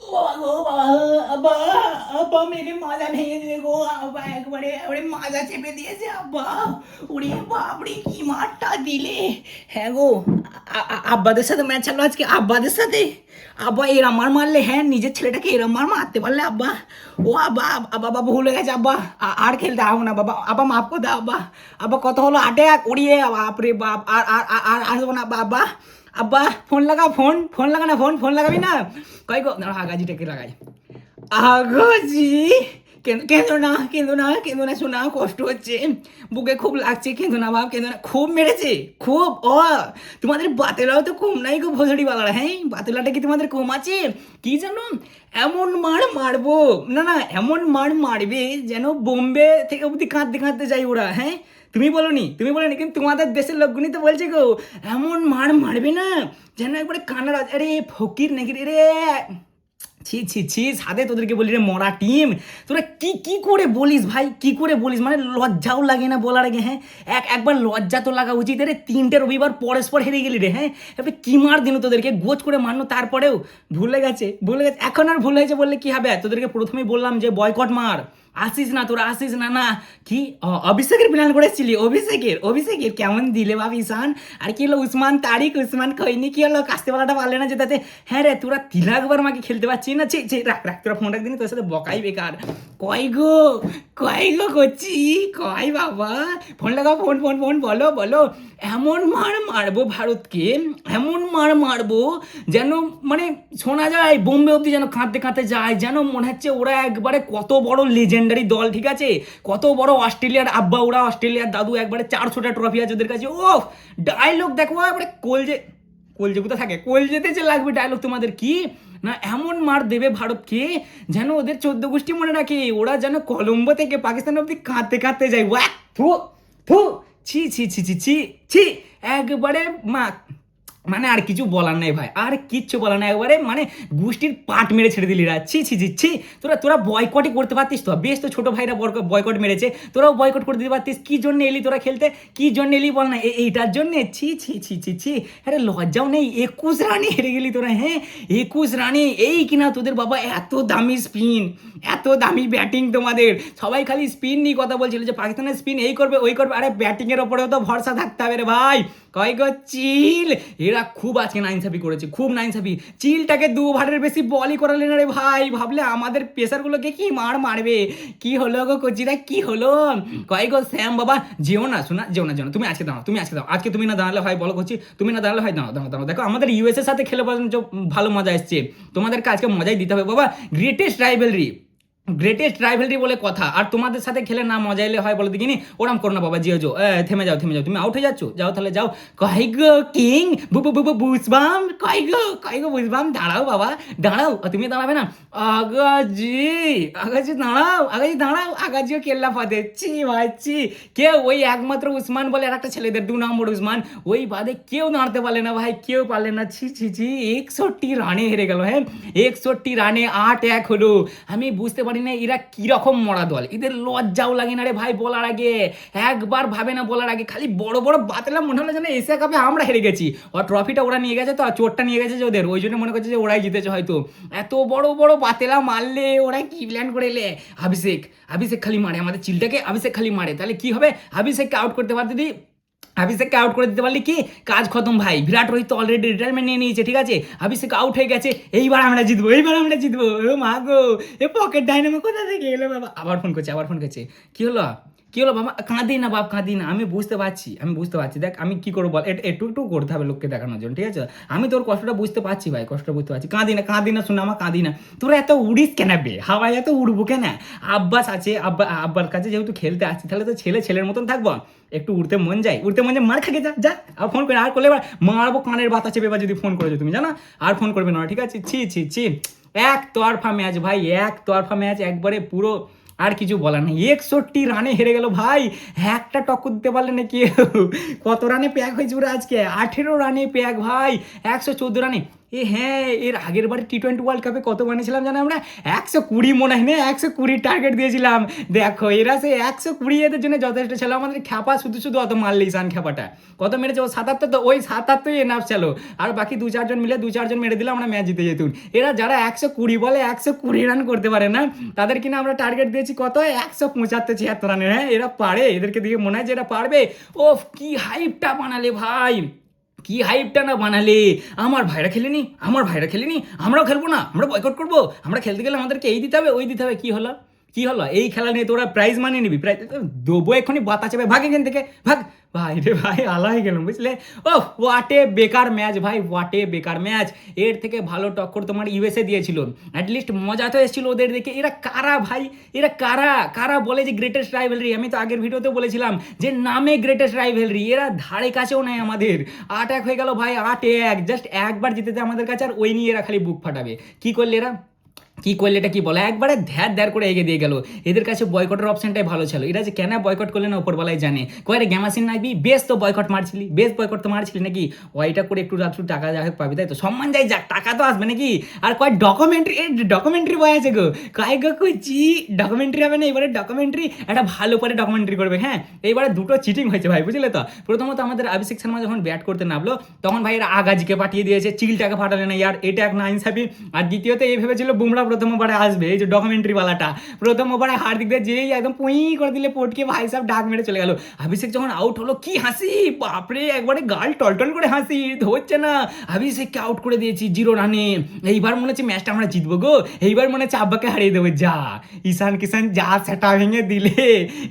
বাবা বাবা মাজা ভেঙে দিলে মাজা চেপে দিয়েছে দিলে হ্যাঁ গো আব্বাদের সাথে ম্যাচ চালো আজকে আব্বাদের সাথে আব্বা এরম মার মারলে হ্যাঁ নিজের ছেলেটাকে এরম মার মারতে পারলে আব্বা ও আব্বা আব্বা বাবা ভুল গেছে আব্বা আর খেলতে আও না বাবা আব্বা মাফ করে দাও আব্বা আব্বা কত হলো আটে এক উড়িয়ে বাপরে বাপ আর আর আসব না আব্বা আব্বা, ফোন লাগা, ফোন ফোন লাগা না, ফোন ফোন লাগাবি না। কয় গো? আগাজিটাকে লাগাই। আগাজি কেন, কেঁদো না কেঁদো না কেঁদো না শোনা কষ্ট হচ্ছে। বুকে খুব লাগছে, কেঁদো না, বাপ, কেঁদো না। খুব মেরেছে, খুব ও তোমাদের বাতেলাও তো কম নাই গো ভোজড়ি বালারা হ্যাঁ? বাতেলাটা কি তোমাদের কম আছে? কি জানো? এমন মার মারবো, না না, এমন মার মারবে যেন বোম্বে থেকে অবধি কাঁদতে কাঁদতে যাই ওরা হ্যাঁ? তুমি বলনি তুমি বলনি, কিন্তু তোমাদের দেশের লোকগুনি তো বলছে গো, এমন মার মারবে না, যেন একবারে কানার আরে ফকির নাকি রে ছি ছি ছি, সাদে তোদেরকে বলি রে, মরা টিম। তোরা কি কি করে বলিস ভাই, কি করে বলিস? মানে লজ্জাও লাগে না বলার আগে হ্যাঁ? এক, একবার লজ্জা তো লাগা উচিত। রে তিনটে রবিবার পরস্পর হেরে গেলি রে হ্যাঁ? এবার কি মার দিন তোদেরকে? গোচ করে মারনো তারপরেও। ভুলে গেছে ভুলে গেছে। এখন আর ভুল হয়েছে বললে কি হবে? তোদেরকে প্রথমেই বললাম যে বয়কট মার। আসিস না, তোরা আসিস না না। কি? অভিষেকের প্ল্যান করেছিলি? অভিষেকের? অভিষেকের? কেমন দিলে ভাব ঈশান আর কি হলো, উসমান তারিক, উসমান খৈনি, কি হলো? কাস্তেওয়ালাটা পারলে না যেটাতে হ্যাঁ রে, তোরা তিলাক মাকে খেলতে পারছিস না? ছি রাখ রাখ, তোরা ফোন রাখ, দিনি তোর সাথে বকাই বেকার। কয় গো কয় গো করছি কয় বাবা? ফোন লাগাও, ফোন ফোন ফোন, বলো বলো। এমন মার মারবো ভারতকে, এমন মার মারবো যেন মানে শোনা যায়, বোম্বে অবধি যেন কাঁদতে কাঁদতে যায়, যেন মনে হচ্ছে ওরা একবারে কত বড় লেজেন্ডারি দল, ঠিক আছে? কত বড় অস্ট্রেলিয়ার আব্বা, ওরা অস্ট্রেলিয়ার দাদু একবারে চারশোটা ট্রফি আছে ওদের কাছে। ও ডায়লগ দেখো একবারে কলজে কলজে কোথায় থাকে? কলজেতে যে লাগবে ডায়লগ তোমাদের কি? না, এমন মার দেবে ভারতকে যেন ওদের চোদ্দ গোষ্ঠী মনে রাখে। ওরা যেন কলম্বো থেকে পাকিস্তান অব্দি কাঁদতে কাঁদতে যায়। ওয়াক, থু থু, ছি ছি ছি ছি ছি ছি, একবারে মা মানে আর কিছু বলার নাই ভাই, আর কিচ্ছু বলার নাই। একবারে মানে গোষ্ঠীর পাট মেরে ছেড়ে দিলি রা। ছি ছি ছি ছি। তোরা তোরা বয়কটই করতে পারতিস তো। বেশ তো ছোট ভাইরা বয়কট মেরেছে। তোরাও বয়কট করে দিতে পারতিস। কি জন্য এলি তোরা খেলতে? কি জন্য এলি বল না। এইটার জন্যে? ছি ছি ছি ছি ছি। আরে লজ্জাও নেই। একুশ রানে হেরে গেলি তোরা হ্যাঁ? একুশ রানে এই কিনা তোদের বাবা এত দামি স্পিন এত দামি ব্যাটিং তোমাদের। সবাই খালি স্পিন নিয়ে কথা বলছিল যে, পাকিস্তানের স্পিন এই করবে, ওই করবে। আরে ব্যাটিংয়ের ওপরেও তো ভরসা থাকতে হবে রে ভাই। কয় গো চিল? এরা খুব আজকে নাইন নাইনসাফি করেছে, খুব নাইন নাইনসাফি। চিলটাকে দু ওভারের বেশি বলই করালে না রে ভাই? ভাবলে আমাদের পেসারগুলোকে কি মার মারবে? কি হলো গো কচিরা কি হলো? কয় গো শ্যাম বাবা? যেও না, শোনা, যেও না, যেও তুমি আজকে দাও তুমি আজকে দাও আজকে তুমি না দাঁড়ালে ভাই, বলো করছি তুমি না দাঁড়ালে ভাই, দাঁড়াও দাঁড়াও দাঁড়াও। দেখো, আমাদের ইউএসএর সাথে খেলে ভালো মজা এসছে। তোমাদেরকে আজকে মজাই দিতে হবে। বাবা গ্রেটেস্ট রাইভেলরি গ্রেটেস্ট রাইভেলরি বলে কথা। আর তোমাদের সাথে খেলে না মজা এলে হয় বলে দেখিনি? ওরম করো না বাবা, জিও জো থেমে যাও থেমে যাও। তুমি আউট হয়ে যাচ্ছ? যাও তাহলে যাও। কয় গো কিং? বু বু বুঝবাম? কয় গো কয় গো বুঝবাম? দাঁড়াও বাবা, দাঁড়াও। তুমি দাঁড়াবে না? আগাজি আগাজি, দাঁড়াও আগাজি, দাঁড়াও। আগাজিও কেল্লা ফাদে। ছি, ভাই, ছি। কেউ ওই একমাত্র উসমান বলে আর একটা ছেলেদের, দু নম্বর উসমান, ওই বাদে কেউ দাঁড়াতে পারলে না ভাই, কেউ পারলে না। ছি ছি ছি, একষট্টি রানে হেরে গেল হ্যাঁ? একষট্টি রানে আট এক হলো। আমি বুঝতে পারি না, এরা কীরকম মরা দল? এদের লজ্জাও লাগে না রে ভাই বলার আগে। একবার ভাবে না বলার আগে, খালি বড় বড় বাতলা মনে হলো যেন এসে কাপে আমরা হেরে গেছি। আর ট্রফিটা ওরা নিয়ে গেছে তো, আর চোরটা নিয়ে গেছে যে ওদের। ওই জন্য মনে করছে যে ওরাই জিতেছে হয়তো। এত বড় বড় বাতেলা মারলে ওরা কি প্ল্যান করে এলে? অভিষেক অভিষেক খালি মারে, আমাদের চিলটাকে অভিষেক খালি মারে। তাহলে কি হবে? অভিষেককে আউট করতে পারতে দি অভিষেককে আউট করে দিতে পারলি কি? কাজ খতম ভাই। বিরাট রোহিত তো অলরেডি রিটায়ারমেন্ট নিয়ে নিয়েছে, ঠিক আছে? অভিষেক আউট হয়ে গেছে, এইবার আমরা জিতবো, এইবার আমরা জিতবো। ও মা গো, এ পকেট ডাইনামো কোথা থেকে এলো বাবা? আবার ফোন করছে, আবার ফোন করছে। কি হলো? কি হলো বাবা? কাঁদি না বাপ, কাঁদি না। আমি বুঝতে পারছি, আমি বুঝতে পারছি। দেখ, আমি কি করব বল একটু একটু করতে হবে লোককে দেখানোর জন্য, ঠিক আছে? আমি তোর কষ্টটা বুঝতে পারছি ভাই, কষ্টটা বুঝতে পারছি। কাঁদি না কাঁদি না শুনে আমার কাঁদি না। তোরা এত উড়িস কেন বে? হাওয়ায় এত উড়বো কেন? আব্বাস আছে, আব্বা, আব্বার কাছে যেহেতু খেলতে আসছি, তাহলে তো ছেলে ছেলের মতন থাকব। একটু উড়তে মন যায়, উড়তে মন যায়, মার খাকে যা যা। আর ফোন করে, আর করলে এবার মারবো কানের বাতা চেপে যদি ফোন করেছ তুমি, জানো? আর ফোন করবে না, ঠিক আছে? ছি ছি ছি। এক তরফা ম্যাচ ভাই, এক তরফা ম্যাচ একবারে পুরো আর কিছু বলার নেই। একষট্টি রানে হেরে গেল ভাই। একটা টক্কর দিতে পারলে না কত রানে প্যাক হয়েছে ওরা আজকে? আঠেরো রানে প্যাক ভাই। একশো চোদ্দ রানে এ হ্যাঁ এর আগের বারে টি টোয়েন্টি ওয়ার্ল্ড কাপে কত বানিয়েছিলাম জানো আমরা? একশো কুড়ি মনে হয় না, একশো কুড়ি টার্গেট দিয়েছিলাম। দেখো, এরা সে একশো কুড়ি এদের জন্য যথেষ্ট ছিল। আমাদের খ্যাপা শুধু শুধু অত মারলি ইসান খ্যাপাটা। কত মেরেছে? ও সাতাত্তর তো, ওই সাতাত্তরই এনাফ ছিল। আর বাকি দু চারজন মিলে, দু চারজন মেরে দিলে আমরা ম্যাচ জিতে যেতুন। এরা যারা একশো কুড়ি বলে একশো কুড়ি রান করতে পারে না, তাদের কিনা আমরা টার্গেট দিয়েছি কত? একশো পঁচাত্তর, ছিয়াত্তর রানের। হ্যাঁ এরা পারে। এদেরকে দিকে মনে হয় যে এরা পারবে। ও কি হাইপটা বানালে ভাই। কি হাইপটা না বানালে? আমার ভাইরা খেলেনি, আমার ভাইরা খেলেনি, আমরাও খেলব না, আমরা বয়কট করব। আমরা খেলতে গেলে আমাদেরকে এই দিতে হবে, ওই দিতে হবে, কি হলো? কি হলো? এই খেলা নিয়ে তোরা প্রাইজ মানিয়ে নিবি? প্রাইজ দেবো এক্ষুনি বাতা চাপে, ভাগ এখান থেকে, ভাগ। ভাই রে ভাই আলা হয়ে গেলাম, বুঝলে? ও ওয়াটে বেকার ম্যাচ ভাই ওয়াটে বেকার ম্যাচ এর থেকে ভালো টক্কর তোমার ইউএসএ দিয়েছিল। অ্যাটলিস্ট মজা তো এসেছিল ওদের দেখে। এরা কারা, ভাই? এরা কারা? কারা বলে যে গ্রেটেস্ট রাইভেলরি আমি তো আগের ভিডিওতে বলেছিলাম যে নামে গ্রেটেস্ট রাইভেলরি এরা ধারে কাছেও নেই আমাদের। আট এক হয়ে গেল, ভাই, আট এক। জাস্ট একবার জিতেতে আমাদের কাছে আর ওই নিয়ে এরা খালি বুক ফাটাবে। কি করলে এরা? কি করলে এটা কি বলে? একবারে ধ্যার ধ্যার করে এগিয়ে দিয়ে গেল। এদের কাছে বয়কটের অপশনটাই ভালো ছিল। এরা যে কেন বয়কট করলে না ওপরবেলায় জানে। কয়ে গ্যামাসিন নাইবি? বেশ তো বয়কট মারছিলি। বেশ বয়কট তো মারছিলি নাকি? ওইটা করে একটু রাত্রু টাকা যা হোক পাবি, তাই তো? সম্মান যাই যাক, টাকা তো আসবে নাকি? আর কয় ডকুমেন্টারি ডকুমেন্টারি বয় আছে গো। কয় গো কইছি ডকুমেন্টারি হবে না? এবারে ডকুমেন্টারি একটা ভালো করে ডকুমেন্টারি করবে হ্যাঁ? এইবারে দুটো চিটিং হয়েছে ভাই, বুঝলে তো? প্রথমত আমাদের অভিষেক শর্মা যখন ব্যাট করতে নামলো, তখন ভাই এরা আগাজিকে পাঠিয়ে দিয়েছে, চিলটাকে ফাটালে না, ইয়ার, এটা এক না ইনসাফি আর দ্বিতীয়ত এই ভেবেছিল বুমরা প্রথম ওভারে আসবে, এই যে ডকুমেন্টারি বালাটা। প্রথম ওভারে হার্দিক দিয়ে যেই একদম পুই করে দিলে পটকে ভাই সাহেব ডাক মেরে চলে গেল। অভিষেক যখন আউট হলো, কি হাসি! বাপরে, একবারে গাল টলটল করে হাসি হচ্ছে না। অভিষেককে আউট করে দিয়েছি জিরো রানে এইবার মনে হচ্ছে ম্যাচটা আমরা জিতবো গো। এইবার মনে হচ্ছে আব্বাকে হারিয়ে দেবো। যা, ঈশান কিষান যা সেটা ভেঙে দিলে।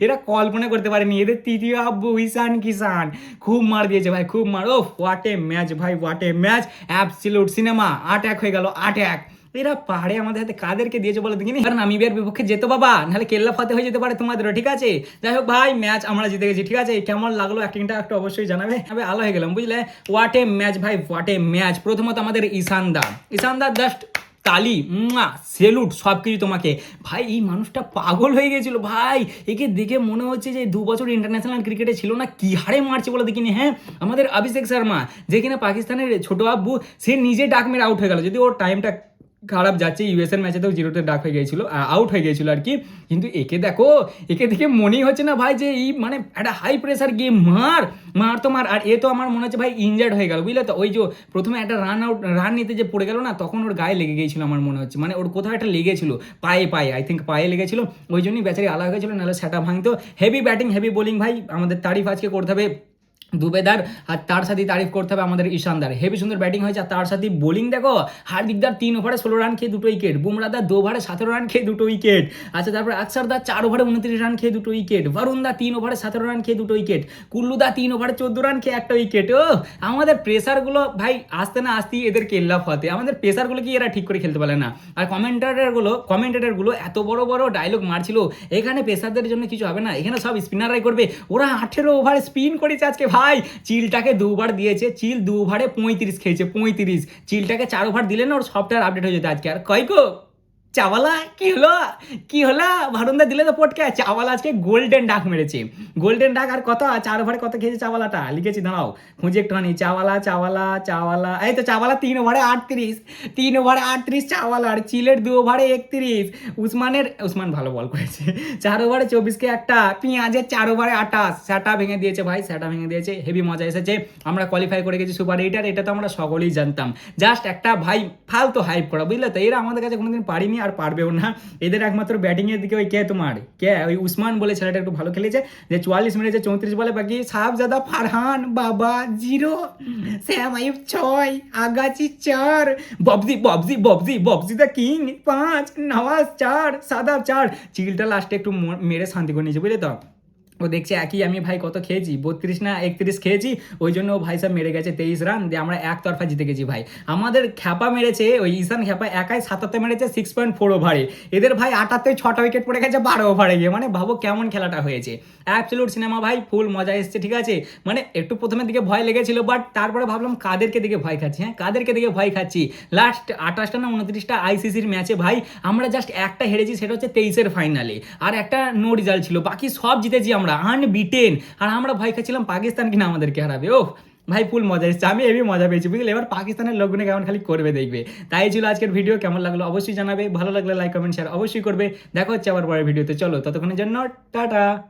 এরা কল্পনা করতে পারেনি। এদের তৃতীয় আব্বু ঈশান কিষান খুব মার দিয়েছে ভাই, খুব মার। ও হোয়াট এ ম্যাচ ভাই what a match absolute cinema আট এক হয়ে গেল, আট এক। এরা পাহাড়ে আমাদের হাতে কাদেরকে দিয়েছে বলে দেখিনি? কারণ নামিবিয়ার বিপক্ষে যেত বাবা, নাহলে কেল্লা ফাতে হয়ে যেতে পারে তোমাদেরও ঠিক আছে? যাই হোক ভাই, ম্যাচ আমরা জিতে গেছি, ঠিক আছে? কেমন লাগল অ্যাক্টিংটা একটু অবশ্যই জানাবে। আমি আলো হয়ে গেলাম, বুঝলে? হোয়াট এ ম্যাচ ভাই হোয়াট এ ম্যাচ প্রথমত আমাদের ঈশানদা। ঈশানদা জাস্ট তালি মা সেলুট সব কিছু তোমাকে। ভাই, এই মানুষটা পাগল হয়ে গেছিল, ভাই। একে দেখে মনে হচ্ছে যে দু বছর ইন্টারন্যাশনাল ক্রিকেটে ছিল না, কি হারে মারছে বলে দেখিনি হ্যাঁ? আমাদের অভিষেক শর্মা, যে কিনা পাকিস্তানের ছোট আব্বু, সে নিজে ডাক মেরে আউট হয়ে গেল। যদি ওর টাইমটা খারাপ যাচ্ছে ইউএসএর ম্যাচেতেও জিরোতে ডাক হয়ে গিয়েছিল আউট হয়ে গিয়েছিল আর কি। কিন্তু একে দেখো, একে দেখে মনেই হচ্ছে না ভাই যে এই মানে একটা হাই প্রেসার গেম মার মার তো মার। আর এ তো আমার মনে হচ্ছে ভাই ইনজার্ড হয়ে গেল, বুঝলে তো? ওই যে প্রথমে একটা রান আউট রান নিতে যে পড়ে গেল না, তখন ওর গায়ে লেগে গিয়েছিল আমার মনে হচ্ছে। মানে ওর কোথাও একটা লেগেছিল, পায়ে পায়ে আই থিঙ্ক পায়ে লেগেছিল। ওই জন্যই বেচারি আলাদা হয়েছিল নাহলে সেটা ভাঙতো। হেভি ব্যাটিং হেভি বোলিং ভাই, আমাদের তারিফ আজকে করতে হবে। দুবেদার আর তার সাথে তারিফ করতে হবে আমাদের ঈশানদার। হেভি সুন্দর ব্যাটিং হয়েছে, আর তার সাথে বোলিং দেখো হার্দিকদার তিন ওভারে ষোলো রান খেয়ে দুটো উইকেট বুমরাদার দু ওভারে সতেরো রান খেয়ে দুটো উইকেট আচ্ছা তারপর আকসারদার চার ওভারে উনত্রিশ রান খেয়ে দুটো উইকেট বরুণদা তিন ওভারে সতেরো রান খেয়ে দুটো উইকেট কুল্লুদা তিন ওভারে চোদ্দ রান খেয়ে একটা উইকেট ও, আমাদের প্রেসারগুলো ভাই আসতে না আসতেই এদের কেল্লা ফাতে আমাদের প্রেসারগুলো কি এরা ঠিক করে খেলতে পারে না? আর কমেন্টারগুলো কমেন্টেটারগুলো এত বড় বড় ডায়লগ মারছিল, এখানে পেসারদের জন্য কিছু হবে না, এখানে সব স্পিনাররাই করবে, ওরা আঠেরো ওভার স্পিন করেছে আজকে ভাই, চিলটাকে দু ওভার দিয়েছে। চিল দু ওভারে পঁয়ত্রিশ খেয়েছে, পঁয়ত্রিশ। চিলটাকে চার ওভার দিলে না ওর সফটওয়্যার আপডেট হয়ে যেত আজকে। আর কয় গো? চাওয়ালা, কি হলো? কি হলো? ভারুন্দা দিলে তো পটকে। চাওয়ালা আজকে গোল্ডেন ডাক মেরেছে। গোল্ডেন ডাক আর কত? চার ওভারে কত খেয়েছে চাওয়ালাটা? লিখেছি, দাঁড়াও। খুঁজে একটুখানি। চাওয়ালা চাওয়ালা চাওয়ালা। এই তো চাওয়ালা তিন ওভারে আটত্রিশ। তিন ওভারে আটত্রিশ চাওয়ালা আর চিলের দু ওভারে একত্রিশ। উসমানের, উসমান ভালো বল করেছে। চার ওভারে চব্বিশকে একটা, পেঁয়াজের চার ওভারে আঠাশ। সেটা ভেঙে দিয়েছে ভাই, সেটা ভেঙে দিয়েছে। হেভি মজা এসেছে। আমরা কোয়ালিফাই করে গেছি সুপার এইটার এটা তো আমরা সকলেই জানতাম। জাস্ট একটা ভাই, ফালতু হাইপ করা, বুঝলে তো? এরা আমাদের কাছে কোনোদিন পারিনি। আর পারবেও না। এদের একমাত্র ব্যাটিংয়ের দিকে ওই কে তোমার? কে? ওই উসমান বলে ছেলেটা একটু ভালো খেলেছে, যে চুয়াল্লিশ মিনিটে চৌত্রিশ বলে বাকি সাহাবজাদা ফারহান, বাবা, জিরো, শ্যাম আয়ুব ছয় আগাছি চার, ববজি ববজি ববজি ববজি দ্য কিং, পাঁচ, নওয়াজ চার সাদা চার। চিলটা লাস্টে একটু মেরে শান্তি করে নিয়েছে, বুঝলে তো? ও দেখছে একই আমি ভাই কত খেয়েছি, বত্রিশ না একত্রিশ খেয়েছি, ওই জন্য ও ভাই সাহেব মেরে গেছে তেইশ রান, দিয়ে আমরা একতরফা জিতে গেছি ভাই। আমাদের খ্যাপা মেরেছে, ওই ঈশান খ্যাপা একাই সাতাত্তর মেরেছে সিক্স পয়েন্ট ফোর ওভারে এদের ভাই আটাত্তর ছটা উইকেট পড়ে গেছে, বারো ওভারে গিয়ে। মানে ভাবো কেমন খেলাটা হয়েছে। অ্যাবসলিউট সিনেমা ভাই ফুল মজা এসছে, ঠিক আছে? মানে একটু প্রথমের দিকে ভয় লেগেছিল বাট তারপরে ভাবলাম কাদেরকে দিকে ভয় খাচ্ছি হ্যাঁ? কাদেরকে দিকে ভয় খাচ্ছি? লাস্ট আঠাশটা না উনত্রিশটা আইসিসির ম্যাচে ভাই, আমরা জাস্ট একটা হেরেছি, সেটা হচ্ছে তেইশের ফাইনালে আর একটা নো রেজাল্ট ছিল, বাকি সব জিতেছি আমরা। আনবিটেন আর আমরা ভয় খাচ্ছিলাম পাকিস্তান কিনা আমাদেরকে হারাবে। ও ভাই ফুল মজা এসেছে। আমি এবি মজা পেয়েছি, বুঝলি? এবার পাকিস্তানের লোকগুলো কেমন খালি করবে দেখবে। তাই ছিল আজকের ভিডিও কেমন লাগল অবশ্যই জানাবে। ভালো লাগলে লাইক কমেন্ট শেয়ার অবশ্যই করবে। দেখা হচ্ছে আবার পরের ভিডিওতে চলো, ততক্ষণের জন্য টাটা।